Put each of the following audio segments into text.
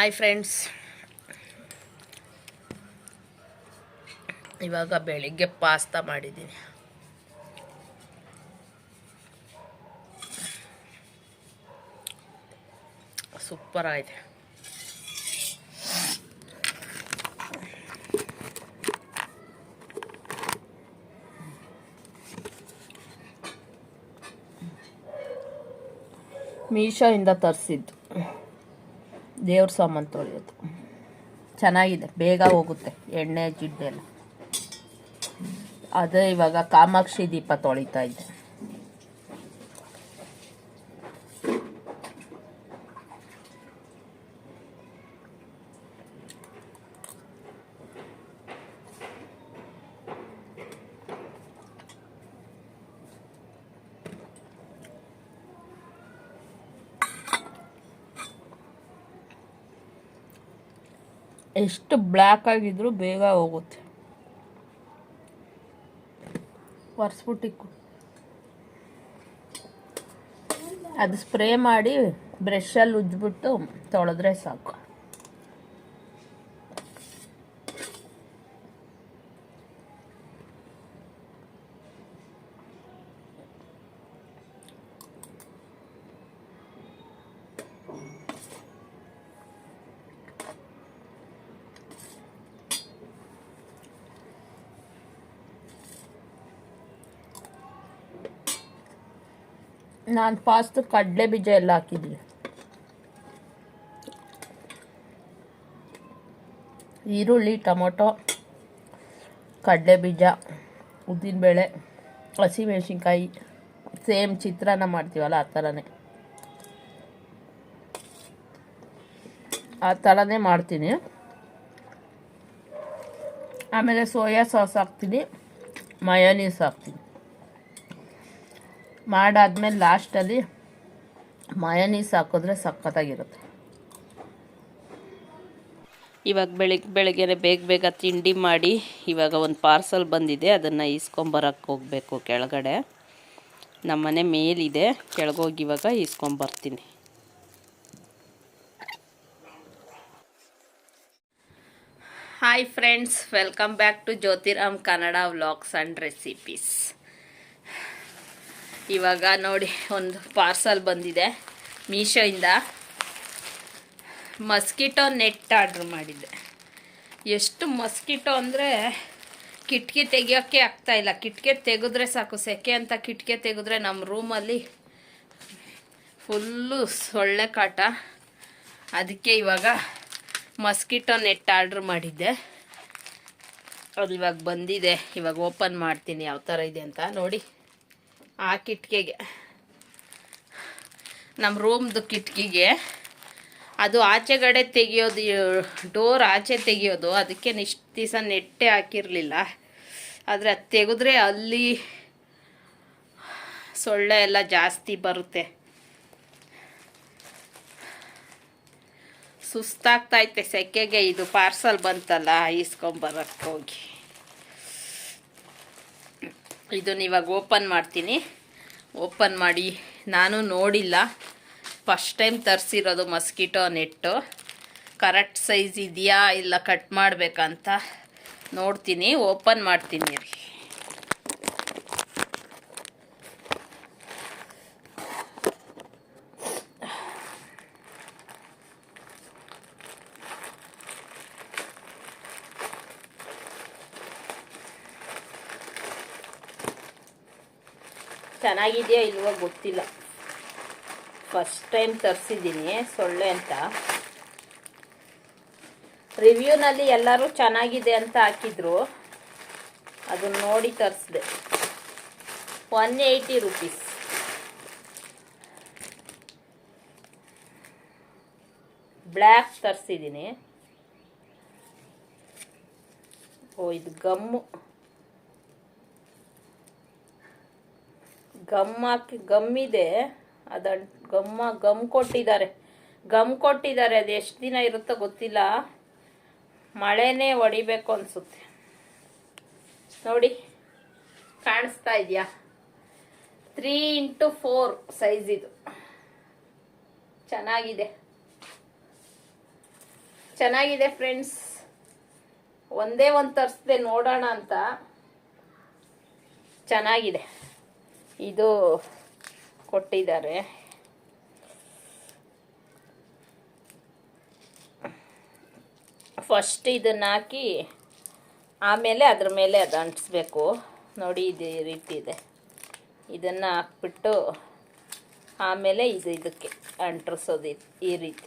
Hi friends ಇವಾಗ ಬೆಳಿಗ್ಗೆ pasta ಮಾಡಿದ್ದೀನಿ. ಸೂಪರ್ ಆಗಿದೆ. ಮೀಶೋಯಿಂದ ತರಿಸಿದ್ದು. ದೇವ್ರ ಸಾಮಾನು ತೊಳೆಯೋದು ಚೆನ್ನಾಗಿದೆ ಬೇಗ ಹೋಗುತ್ತೆ ಎಣ್ಣೆ ಜಿಡ್ಡೆಲ್ಲ. ಅದೇ ಇವಾಗ ಕಾಮಾಕ್ಷಿ ದೀಪ ತೊಳಿತಾ ಇದ್ದೆ. ಎಷ್ಟು ಬ್ಲ್ಯಾಕ್ ಆಗಿದ್ರು ಬೇಗ ಹೋಗುತ್ತೆ. ಒರೆಸ್ಬಿಟ್ಟಿಕ್ಕು. ಅದು ಸ್ಪ್ರೇ ಮಾಡಿ ಬ್ರಷಲ್ಲಿ ಉಜ್ಜಿಬಿಟ್ಟು ತೊಳೆದ್ರೆ ಸಾಕು. ನಾನು ಫಾಸ್ಟ್ ಕಡಲೆ ಬೀಜ ಎಲ್ಲ ಹಾಕಿದ್ದೀನಿ. ಈರುಳ್ಳಿ, ಟೊಮೊಟೊ, ಕಡಲೆ ಬೀಜ ಉದ್ದಿನಬೇಳೆ ಹಸಿಮೆಣಸಿನ್ಕಾಯಿ ಸೇಮ್ ಚಿತ್ರಾನ್ನ ಮಾಡ್ತೀವಲ್ಲ ಆ ಥರನೇ ಆ ಥರನೇ ಮಾಡ್ತೀನಿ. ಆಮೇಲೆ ಸೋಯಾ ಸಾಸ್ ಹಾಕ್ತೀನಿ ಮಯೋನೀಸ್ ಹಾಕ್ತೀನಿ. ಮಾಡಾದ್ಮೇಲೆ ಲಾಸ್ಟಲ್ಲಿ ಮಯನೀಸ್ ಹಾಕಿದ್ರೆ ಸಖತ್ತಾಗಿರುತ್ತೆ. ಇವಾಗ ಬೆಳಿಗ್ಗೆ ಬೆಳಗ್ಗೆ ಬೇಗ ಬೇಗ ತಿಂಡಿ ಮಾಡಿ ಇವಾಗ ಒಂದು ಪಾರ್ಸಲ್ ಬಂದಿದೆ ಅದನ್ನು ಈಸ್ಕೊಂಬರಕ್ಕೆ ಹೋಗಬೇಕು ಕೆಳಗಡೆ. ನಮ್ಮನೆ ಮೇಲಿದೆ ಕೆಳಗೋಗಿ ಇವಾಗ ಈಸ್ಕೊಂಬರ್ತೀನಿ hi friends welcome back to Jyothiram Kannada vlogs and recipes ಇವಾಗ ನೋಡಿ, ಒಂದು ಪಾರ್ಸಲ್ ಬಂದಿದೆ. ಮೀಶೋಯಿಂದ. ಮಸ್ಕಿಟೋ ನೆಟ್ ಆರ್ಡ್ರ್ ಮಾಡಿದ್ದೆ. ಎಷ್ಟು ಮಸ್ಕಿಟೋ ಅಂದರೆ ಕಿಟಕಿ ತೆಗಿಯೋಕ್ಕೆ ಆಗ್ತಾಯಿಲ್ಲ ಕಿಟಕಿ ತೆಗೆದ್ರೆ ಸಾಕು, ಸೆಕೆ ಅಂತ ಕಿಟಕಿ ತೆಗೆದ್ರೆ ನಮ್ಮ ರೂಮಲ್ಲಿ ಫುಲ್ಲು ಸೊಳ್ಳೆ ಕಾಟ. ಅದಕ್ಕೆ ಇವಾಗ ಮಸ್ಕಿಟೋ ನೆಟ್ ಆರ್ಡ್ರ್ ಮಾಡಿದ್ದೆ. ಅದು ಇವಾಗ ಬಂದಿದೆ. ಇವಾಗ ಓಪನ್ ಮಾಡ್ತೀನಿ ಯಾವ ಥರ ಇದೆ ಅಂತ ನೋಡಿ. ಆ ಕಿಟಕಿಗೆ. ನಮ್ಮ ರೂಮ್ದು ಕಿಟಕಿಗೆ. ಅದು ಆಚೆಗಡೆ ತೆಗಿಯೋದು, ಡೋರ್ ಆಚೆ ತೆಗಿಯೋದು. ಅದಕ್ಕೆ ಇಷ್ಟು ದಿವಸ ನೆಟ್ಟೆ ಹಾಕಿರಲಿಲ್ಲ. ಆದರೆ ಅದು ತೆಗೆದ್ರೆ ಅಲ್ಲಿ ಸೊಳ್ಳೆ ಎಲ್ಲ ಜಾಸ್ತಿ ಬರುತ್ತೆ. ಸುಸ್ತಾಗ್ತೈತೆ ಸೆಕೆಗೆ. ಇದು ಪಾರ್ಸಲ್ ಬಂತಲ್ಲ ಈಸ್ಕೊಂಬರಕ್ಕೆ ಹೋಗಿ. ಇದನ್ನ ಇವಾಗ ಓಪನ್ ಮಾಡ್ತೀನಿ. ಓಪನ್ ಮಾಡಿ. ನಾನು ನೋಡಿಲ್ಲ. ಫಸ್ಟ್ ಟೈಮ್ ತರಿಸಿರೋದು ಮಸ್ಕಿಟೋ ನೆಟ್ಟು. ಕರೆಕ್ಟ್ ಸೈಜ್ ಇದೆಯಾ ಇಲ್ಲ ಕಟ್ ಮಾಡಬೇಕಂತ ನೋಡ್ತೀನಿ. ಓಪನ್ ಮಾಡ್ತೀನಿ ಚೆನ್ನಾಗಿದೆಯಾ ಇಲ್ವೋ ಗೊತ್ತಿಲ್ಲ. ಫಸ್ಟ್ ಟೈಮ್ ತರಿಸಿದ್ದೀನಿ, ಸೊಳ್ಳೆ ಅಂತ. ರಿವ್ಯೂನಲ್ಲಿ ಎಲ್ಲರೂ ಚೆನ್ನಾಗಿದೆ ಅಂತ ಹಾಕಿದ್ರು. ಅದನ್ನ ನೋಡಿ ತರಿಸಿದೆ. ಒನ್ ಏಯ್ಟಿ ರುಪೀಸ್ ಬ್ಲ್ಯಾಕ್ ತರಿಸಿದ್ದೀನಿ. ಓ, ಇದು ಗಮ್ಮು. ಗಮ್ ಹಾಕಿ ಗಮ್ ಇದೆ. ಅದ ಗಮ್ಮ, ಗಮ್ ಕೊಟ್ಟಿದ್ದಾರೆ. ಗಮ್ ಕೊಟ್ಟಿದ್ದಾರೆ. ಅದು ಎಷ್ಟು ದಿನ ಇರುತ್ತೋ ಗೊತ್ತಿಲ್ಲ. ಮಳೆನೇ ಹೊಡಿಬೇಕು ಅನಿಸುತ್ತೆ. ನೋಡಿ, ಕಾಣಿಸ್ತಾ ಇದೆಯಾ? ತ್ರೀ ಇಂಟು ಫೋರ್ ಸೈಜ್ ಇದು. ಚೆನ್ನಾಗಿದೆ. ಚೆನ್ನಾಗಿದೆ ಫ್ರೆಂಡ್ಸ್. ಒಂದೇ ಒಂದು ತರಿಸ್ದೆ ನೋಡೋಣ ಅಂತ. ಚೆನ್ನಾಗಿದೆ. ಇದು ಕೊಟ್ಟಿದ್ದಾರೆ. ಫಸ್ಟ್ ಇದನ್ನು ಹಾಕಿ, ಆಮೇಲೆ ಅದ್ರ ಮೇಲೆ ಅದು ಅಂಟಿಸ್ಬೇಕು. ನೋಡಿ ಇದು ರೀತಿ ಇದೆ. ಇದನ್ನು ಹಾಕ್ಬಿಟ್ಟು ಆಮೇಲೆ ಇದು ಇದಕ್ಕೆ ಅಂಟಿಸೋದು ಈ ರೀತಿ.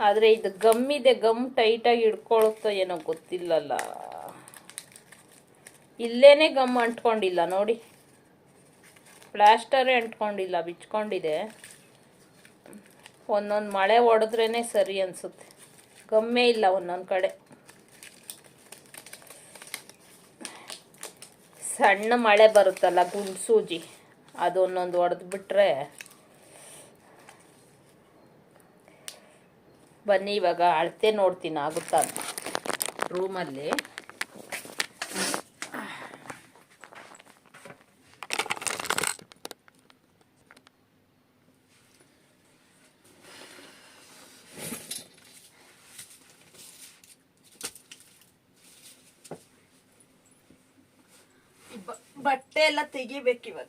ಆದರೆ ಇದು ಗಮ್ ಇದೆ, ಗಮ್ ಟೈಟಾಗಿ ಹಿಡ್ಕೊಳುತ್ತೋ ಏನೋ ಗೊತ್ತಿಲ್ಲಲ್ಲ. ಇಲ್ಲೇನೆ ಗಮ್ ಅಂಟ್ಕೊಂಡಿಲ್ಲ, ನೋಡಿ. ಪ್ಲಾಸ್ಟರೇ ಅಂಟ್ಕೊಂಡಿಲ್ಲ, ಬಿಚ್ಕೊಂಡಿದೆ. ಒಂದೊಂದು ಮಳೆ ಹೊಡೆದ್ರೇ ಸರಿ ಅನಿಸುತ್ತೆ. ಗಮ್ಮೇ ಇಲ್ಲ ಒಂದೊಂದು ಕಡೆ. ಸಣ್ಣ ಮಳೆ ಬರುತ್ತಲ್ಲ ಗುಂಡು ಸೂಜಿ ಅದು ಒಂದೊಂದು ಹೊಡೆದು ಬಿಟ್ಟರೆ ಬನ್ನಿ ಇವಾಗ, ಅಳತೆ ನೋಡ್ತೀನಿ, ಆಗುತ್ತಾ ರೂಮಲ್ಲಿ ಬಟ್ಟೆ ಎಲ್ಲ ತೆಗಿಬೇಕು ಇವಾಗ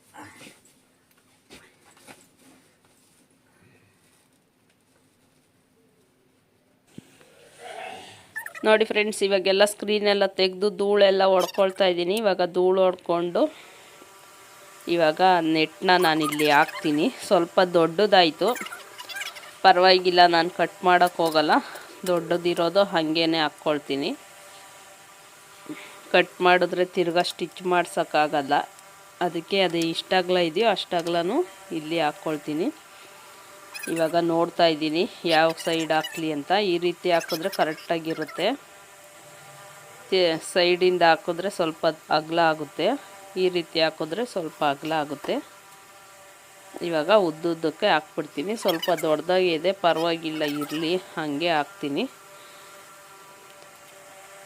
ನೋಡಿ ಫ್ರೆಂಡ್ಸ್, ಇವಾಗೆಲ್ಲ ಸ್ಕ್ರೀನೆಲ್ಲ ತೆಗೆದು ಧೂಳೆಲ್ಲ ಹೊಡ್ಕೊಳ್ತಾ ಇದ್ದೀನಿ. ಇವಾಗ ಧೂಳು ಹೊಡ್ಕೊಂಡು ಇವಾಗ ನೆಟ್ನ ನಾನು ಇಲ್ಲಿ ಹಾಕ್ತೀನಿ. ಸ್ವಲ್ಪ ದೊಡ್ಡದಾಯಿತು. ಪರವಾಗಿಲ್ಲ, ನಾನು ಕಟ್ ಮಾಡೋಕ್ಕೋಗಲ್ಲ ದೊಡ್ಡದಿರೋದು ಹಾಗೇ ಹಾಕ್ಕೊಳ್ತೀನಿ. ಕಟ್ ಮಾಡಿದ್ರೆ ತಿರ್ಗಾ ಸ್ಟಿಚ್ ಮಾಡ್ಸೋಕ್ಕಾಗಲ್ಲ. ಅದಕ್ಕೆ ಅದು ಇಷ್ಟಾಗ್ಲ ಇದೆಯೋ ಅಷ್ಟಾಗ್ಲೂ ಇಲ್ಲಿ ಹಾಕ್ಕೊಳ್ತೀನಿ. ಇವಾಗ ನೋಡ್ತಾ ಇದ್ದೀನಿ ಯಾವ ಸೈಡ್ ಹಾಕ್ಲಿ ಅಂತ. ಈ ರೀತಿ ಹಾಕಿದ್ರೆ ಕರೆಕ್ಟಾಗಿರುತ್ತೆ. ಸೈಡಿಂದ ಹಾಕಿದ್ರೆ ಸ್ವಲ್ಪ ಅಗಲ ಆಗುತ್ತೆ. ಈ ರೀತಿ ಹಾಕಿದ್ರೆ ಸ್ವಲ್ಪ ಅಗಲ ಆಗುತ್ತೆ. ಇವಾಗ ಉದ್ದುದ್ದಕ್ಕೆ ಹಾಕ್ಬಿಡ್ತೀನಿ. ಸ್ವಲ್ಪ ದೊಡ್ಡದಾಗಿದೆ, ಪರವಾಗಿಲ್ಲ, ಇರಲಿ, ಹಾಗೆ ಹಾಕ್ತೀನಿ.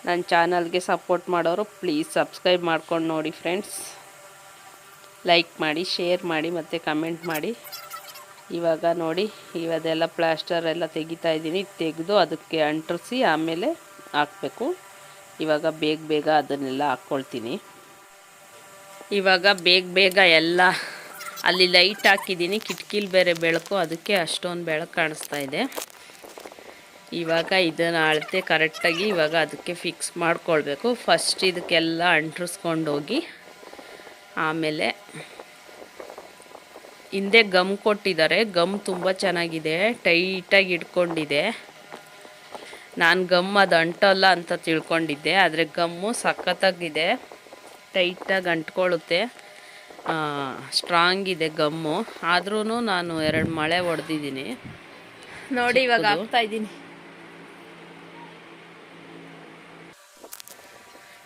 ನನ್ನ ಚಾನಲ್ಗೆ ಸಪೋರ್ಟ್ ಮಾಡೋರು ಪ್ಲೀಸ್ ಸಬ್ಸ್ಕ್ರೈಬ್ ಮಾಡ್ಕೊಂಡು ನೋಡಿ ಫ್ರೆಂಡ್ಸ್ ಲೈಕ್ ಮಾಡಿ ಶೇರ್ ಮಾಡಿ, ಮತ್ತು ಕಮೆಂಟ್ ಮಾಡಿ. ಇವಾಗ ನೋಡಿ, ಇವದೆಲ್ಲ ಪ್ಲಾಸ್ಟರ್ ಎಲ್ಲ ತೆಗಿತಾ ಇದ್ದೀನಿ. ತೆಗೆದು ಅದಕ್ಕೆ ಅಂಟಿಸಿ ಆಮೇಲೆ ಹಾಕಬೇಕು. ಇವಾಗ ಬೇಗ ಬೇಗ ಅದನ್ನೆಲ್ಲ ಹಾಕ್ಕೊಳ್ತೀನಿ. ಇವಾಗ ಬೇಗ ಬೇಗ ಎಲ್ಲ, ಅಲ್ಲಿ ಲೈಟ್ ಹಾಕಿದ್ದೀನಿ. ಕಿಟಕಿಲಿ ಬೇರೆ ಬೆಳಕು, ಅದಕ್ಕೆ ಅಷ್ಟೊಂದು ಬೆಳಕು ಕಾಣಿಸ್ತಾ ಇದೆ. ಇವಾಗ ಇದನ್ನು ಅಳತೆ ಕರೆಕ್ಟಾಗಿ ಇವಾಗ ಅದಕ್ಕೆ ಫಿಕ್ಸ್ ಮಾಡ್ಕೊಳ್ಬೇಕು. ಫಸ್ಟ್ ಇದಕ್ಕೆಲ್ಲ ಅಂಟ್ರಿಸ್ಕೊಂಡೋಗಿ ಆಮೇಲೆ ಹಿಂದೆ ಗಮ್ ಕೊಟ್ಟಿದ್ದಾರೆ. ಗಮ್ ತುಂಬ ಚೆನ್ನಾಗಿದೆ ಟೈಟಾಗಿ ಇಟ್ಕೊಂಡಿದೆ. ನಾನು ಗಮ್ ಅದು ಅಂಟಲ್ಲ ಅಂತ ತಿಳ್ಕೊಂಡಿದ್ದೆ ಆದರೆ ಗಮ್ಮು ಸಖತ್ತಾಗಿದೆ ಟೈಟಾಗಿ ಅಂಟ್ಕೊಳ್ಳುತ್ತೆ. ಸ್ಟ್ರಾಂಗ್ ಇದೆ ಗಮ್ಮು ಆದ್ರೂ ನಾನು ಎರಡು ಮಳೆ ಹೊಡೆದಿದ್ದೀನಿ ನೋಡಿ ಇವಾಗ. ಹಾಕ್ತಾ ಇದ್ದೀನಿ.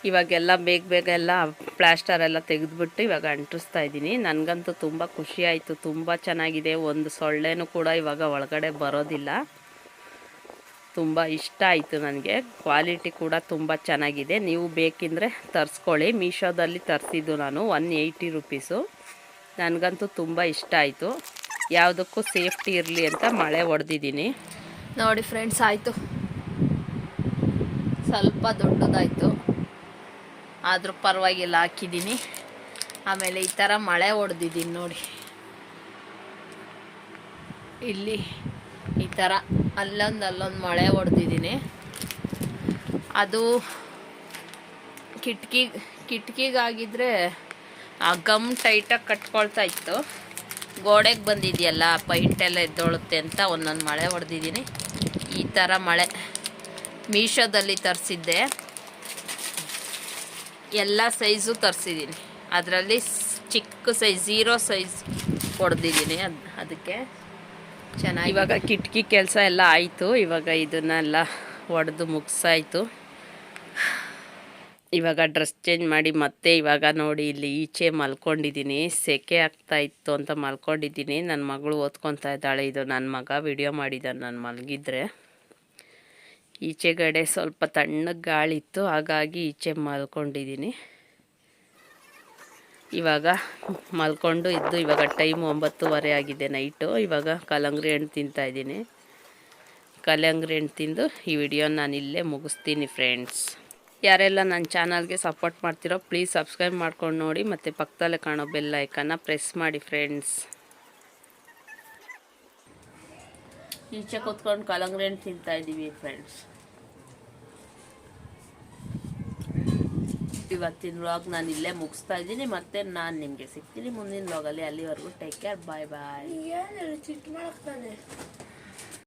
ಇವಾಗೆಲ್ಲ ಬೇಗ ಬೇಗ ಎಲ್ಲ ಪ್ಲಾಸ್ಟರ್ ಎಲ್ಲ ತೆಗೆದ್ಬಿಟ್ಟು ಇವಾಗ ಅಂಟಿಸ್ತಾ ಇದ್ದೀನಿ. ನನಗಂತೂ ತುಂಬ ಖುಷಿ ಆಯಿತು, ತುಂಬ ಚೆನ್ನಾಗಿದೆ. ಒಂದು ಸೊಳ್ಳೆನೂ ಕೂಡ ಇವಾಗ ಒಳಗಡೆ ಬರೋದಿಲ್ಲ. ತುಂಬ ಇಷ್ಟ ಆಯಿತು ನನಗೆ. ಕ್ವಾಲಿಟಿ ಕೂಡ ತುಂಬ ಚೆನ್ನಾಗಿದೆ. ನೀವು ಬೇಕಿದ್ರೆ ತರಿಸ್ಕೊಳ್ಳಿ. ಮೀಶೋದಲ್ಲಿ ತರಿಸಿದ್ದು ನಾನು ಒನ್ ಏಯ್ಟಿ ರುಪೀಸು ನನಗಂತೂ ತುಂಬ ಇಷ್ಟ ಆಯಿತು. ಯಾವುದಕ್ಕೂ ಸೇಫ್ಟಿ ಇರಲಿ ಅಂತ ಮಳೆ ಹೊಡೆದಿದ್ದೀನಿ ನೋಡಿ ಫ್ರೆಂಡ್ಸ್ ಆಯಿತು. ಸ್ವಲ್ಪ ದೊಡ್ಡದಾಯಿತು. ಆದರೂ ಪರವಾಗಿಲ್ಲ ಹಾಕಿದ್ದೀನಿ ಆಮೇಲೆ ಈ ಥರ ಮಳೆ ಹೊಡೆದಿದ್ದೀನಿ ನೋಡಿ. ಇಲ್ಲಿ ಈ ಥರ ಅಲ್ಲೊಂದು ಅಲ್ಲೊಂದು ಮಳೆ ಹೊಡೆದಿದ್ದೀನಿ ಅದು ಕಿಟಕಿ, ಕಿಟಕಿಗಾಗಿದ್ರೆ ಆ ಗಮ್ ಟೈಟಾಗಿ ಕಟ್ಕೊಳ್ತಾ ಇತ್ತು. ಗೋಡೆಗೆ ಬಂದಿದೆಯಲ್ಲ ಪೈಂಟೆಲ್ಲ ಎದ್ದೊಳುತ್ತೆ ಅಂತ ಒಂದೊಂದು ಮಳೆ ಹೊಡೆದಿದ್ದೀನಿ ಈ ಥರ ಮಳೆ ಮೀಶೋದಲ್ಲಿ ತರಿಸಿದ್ದೆ. ಎಲ್ಲ ಸೈಜು ತರಿಸಿದ್ದೀನಿ ಅದರಲ್ಲಿ ಚಿಕ್ಕ ಸೈಜ್ ಝೀರೋ ಸೈಜ್ ಹೊಡೆದಿದ್ದೀನಿ ಅದು, ಅದಕ್ಕೆ ಚೆನ್ನಾಗಿ. ಇವಾಗ ಕಿಟಕಿ ಕೆಲಸ ಎಲ್ಲ ಆಯಿತು. ಇವಾಗ ಇದನ್ನೆಲ್ಲ ಹೊಡೆದು ಮುಗಿಸಾಯಿತು. ಇವಾಗ ಡ್ರೆಸ್ ಚೇಂಜ್ ಮಾಡಿ ಮತ್ತೆ ಇವಾಗ ನೋಡಿ ಇಲ್ಲಿ ಈಚೆ ಮಲ್ಕೊಂಡಿದ್ದೀನಿ ಸೆಕೆ ಆಗ್ತಾ ಇತ್ತು ಅಂತ ಮಲ್ಕೊಂಡಿದ್ದೀನಿ ನನ್ನ ಮಗಳು ಓದ್ಕೊತಾ ಇದ್ದಾಳೆ. ಇದು ನನ್ನ ಮಗ ವಿಡಿಯೋ ಮಾಡಿದ್ದಾನೆ. ನಾನು ಮಲಗಿದ್ರೆ. ಈಚೆಗಡೆ ಸ್ವಲ್ಪ ತಣ್ಣಗೆ ಗಾಳಿ ಇತ್ತು ಹಾಗಾಗಿ ಈಚೆ ಮಲ್ಕೊಂಡಿದ್ದೀನಿ. ಇವಾಗ ಮಲ್ಕೊಂಡು ಇದ್ದು ಇವಾಗ ಟೈಮ್ ಒಂಬತ್ತುವರೆ ಆಗಿದೆ ನೈಟು. ಇವಾಗ ಕಲ್ಲಂಗಡಿ ಹಣ್ಣು ತಿಂತಾಯಿದ್ದೀನಿ ಕಲ್ಲಂಗಡಿ ಹಣ್ಣು ತಿಂದು ಈ ವಿಡಿಯೋ ನಾನು ಇಲ್ಲೇ ಮುಗಿಸ್ತೀನಿ ಫ್ರೆಂಡ್ಸ್. ಯಾರೆಲ್ಲ ನನ್ನ ಚಾನಲ್ಗೆ ಸಪೋರ್ಟ್ ಮಾಡ್ತಿರೋ ಪ್ಲೀಸ್ ಸಬ್ಸ್ಕ್ರೈಬ್ ಮಾಡ್ಕೊಂಡು ನೋಡಿ, ಮತ್ತು ಪಕ್ಕದಲ್ಲೇ ಕಾಣೋ ಬೆಲ್ ಐಕನ್ನ ಪ್ರೆಸ್ ಮಾಡಿ ಫ್ರೆಂಡ್ಸ್. ಈಚೆ ಕೂತ್ಕೊಂಡು ಕಲ್ಲಂಗಡಿ ಹಣ್ಣು ತಿಂತಾಯಿದ್ದೀವಿ ಫ್ರೆಂಡ್ಸ್. ಇವತ್ತಿನ ವ್ಲಾಗ್ ನಾನು ಇಲ್ಲೇ ಮುಗಿಸ್ತಾ ಇದ್ದೀನಿ. ಮತ್ತೆ ನಾನು ನಿಮಗೆ ಸಿಗ್ತೀನಿ ಮುಂದಿನ ವ್ಲಾಗಲ್ಲಿ ಅಲ್ಲಿವರೆಗೂ ಟೇಕ್ ಕೇರ್ ಬಾಯ್ ಬಾಯ್ ಚಿಟ್ ಮಾಡಕ್ತಾನೆ